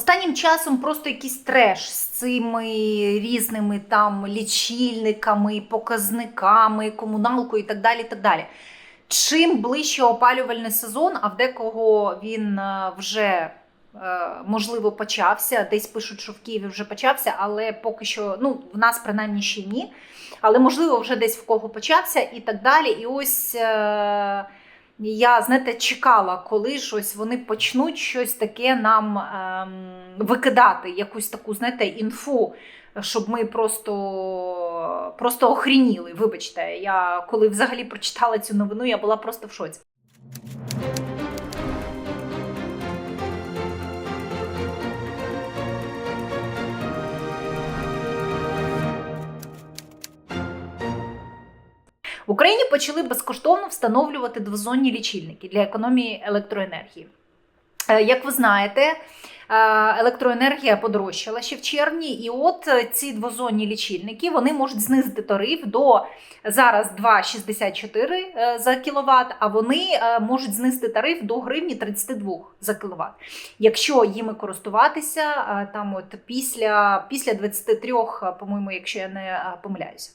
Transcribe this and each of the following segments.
Останнім часом просто якийсь треш з цими різними там лічильниками, показниками, комуналкою і так далі. так далі. Чим ближче опалювальний сезон, а в декого він е, вже е, можливо почався, десь пишуть, що в Києві вже почався, але поки що, ну, в нас принаймні ще ні. Але можливо, вже десь в кого почався і так далі. І ось. Я, знаєте, чекала, коли ж ось вони почнуть щось таке нам ем, викидати, якусь таку, знаєте, інфу, щоб ми просто, просто охрініли. Вибачте, я коли взагалі прочитала цю новину, я була просто в шоці. В Україні почали безкоштовно встановлювати двозонні лічильники для економії електроенергії. Е, Як ви знаєте, е, електроенергія подорожчала ще в червні, і от е, ці двозонні лічильники вони можуть знизити тариф до зараз 2,64 е, за кіловат, а вони можуть знизити тариф до гривні 32 за кіловат. Якщо їми користуватися там от після, після 23, е, по-моєму, якщо я не помиляюся.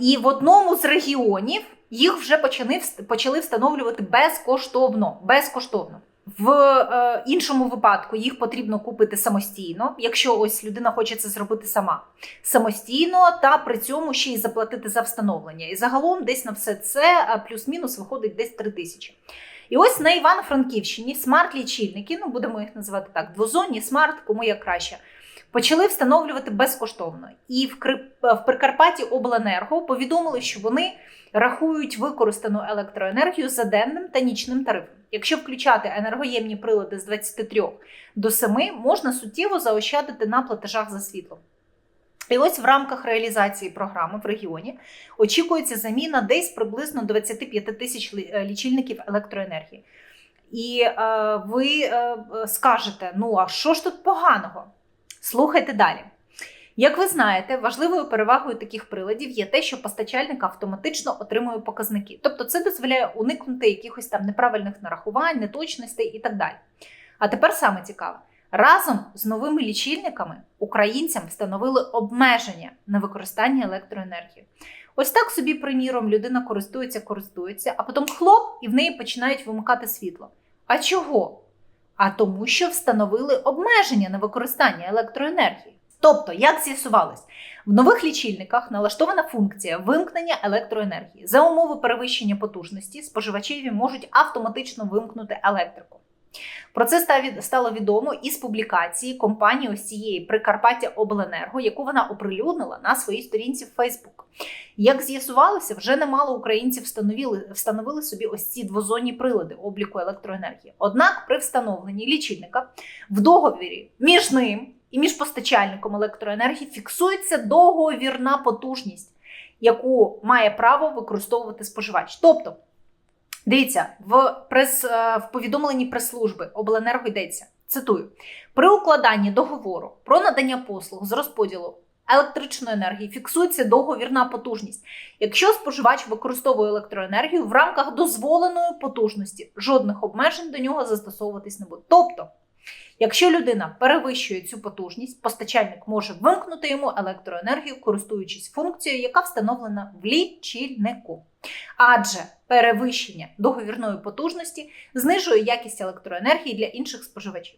І в одному з регіонів їх вже почали, почали встановлювати безкоштовно. безкоштовно. В е, іншому випадку їх потрібно купити самостійно, якщо ось людина хоче це зробити сама самостійно, та при цьому ще й заплатити за встановлення. І загалом десь на все це е, плюс-мінус виходить десь 3 тисячі. І ось на Івано-Франківщині смарт-лічильники, ну будемо їх називати так, двозонні, смарт, кому як краще, почали встановлювати безкоштовно. І в, в Прикарпатті Обленерго повідомили, що вони рахують використану електроенергію за денним та нічним тарифом. Якщо включати енергоємні прилади з 23 до 7, можна суттєво заощадити на платежах за світло. І ось в рамках реалізації програми в регіоні очікується заміна десь приблизно 25 тисяч е, лічильників електроенергії. І е, ви е, скажете: ну а що ж тут поганого? Слухайте далі. Як ви знаєте, важливою перевагою таких приладів є те, що постачальник автоматично отримує показники. Тобто це дозволяє уникнути якихось там неправильних нарахувань, неточностей і так далі. А тепер саме цікаве. Разом з новими лічильниками українцям встановили обмеження на використання електроенергії. Ось так собі, приміром, людина користується, користується, а потім хлоп, і в неї починають вимикати світло. А чого? А тому, що встановили обмеження на використання електроенергії. Тобто, як з'ясувалось, в нових лічильниках налаштована функція вимкнення електроенергії. За умови перевищення потужності споживачеві можуть автоматично вимкнути електрику. Про це стало відомо із публікації компанії ось цієї Прикарпаття Обленерго, яку вона оприлюднила на своїй сторінці в Facebook. Як з'ясувалося, вже немало українців встановили, встановили собі ось ці двозонні прилади обліку електроенергії. Однак при встановленні лічильника в договірі між ним і між постачальником електроенергії фіксується договірна потужність, яку має право використовувати споживач. Тобто, дивіться, в, прес, е, в повідомленні прес-служби обленерго йдеться. Цитую: при укладанні договору про надання послуг з розподілу електричної енергії фіксується договірна потужність. Якщо споживач використовує електроенергію в рамках дозволеної потужності, жодних обмежень до нього застосовуватись не буде. Тобто, якщо людина перевищує цю потужність, постачальник може вимкнути йому електроенергію, користуючись функцією, яка встановлена в лічильнику. Адже перевищення договірної потужності знижує якість електроенергії для інших споживачів.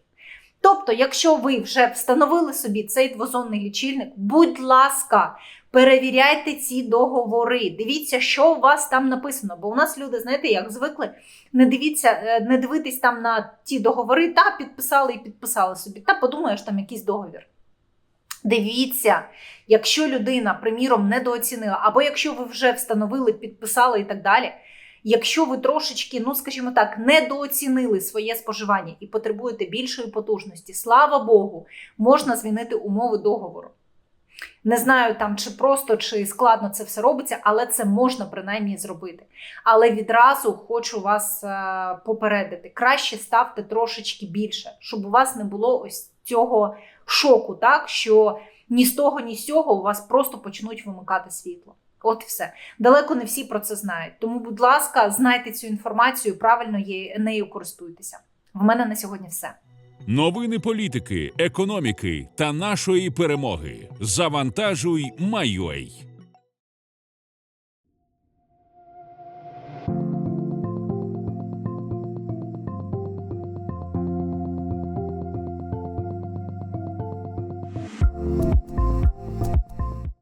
Тобто, якщо ви вже встановили собі цей двозонний лічильник, будь ласка, перевіряйте ці договори. Дивіться, що у вас там написано. Бо у нас люди, знаєте, як звикли, не дивіться, е, не дивитись там на ті договори, та підписали і підписали собі, та подумаєш, там якийсь договір. Дивіться, якщо людина, приміром, недооцінила, або якщо ви вже встановили, підписали і так далі. Якщо ви трошечки, ну скажімо так, недооцінили своє споживання і потребуєте більшої потужності, слава Богу, можна змінити умови договору. Не знаю там, чи просто, чи складно це все робиться, але це можна принаймні зробити. Але відразу хочу вас е, попередити: краще ставте трошечки більше, щоб у вас не було ось цього шоку, так що ні з того, ні з цього у вас просто почнуть вимикати світло. От все. Далеко не всі про це знають. Тому, будь ласка, знайте цю інформацію, правильно нею користуйтеся. В мене на сьогодні все. Новини політики, економіки та нашої перемоги. Завантажуй, Майой.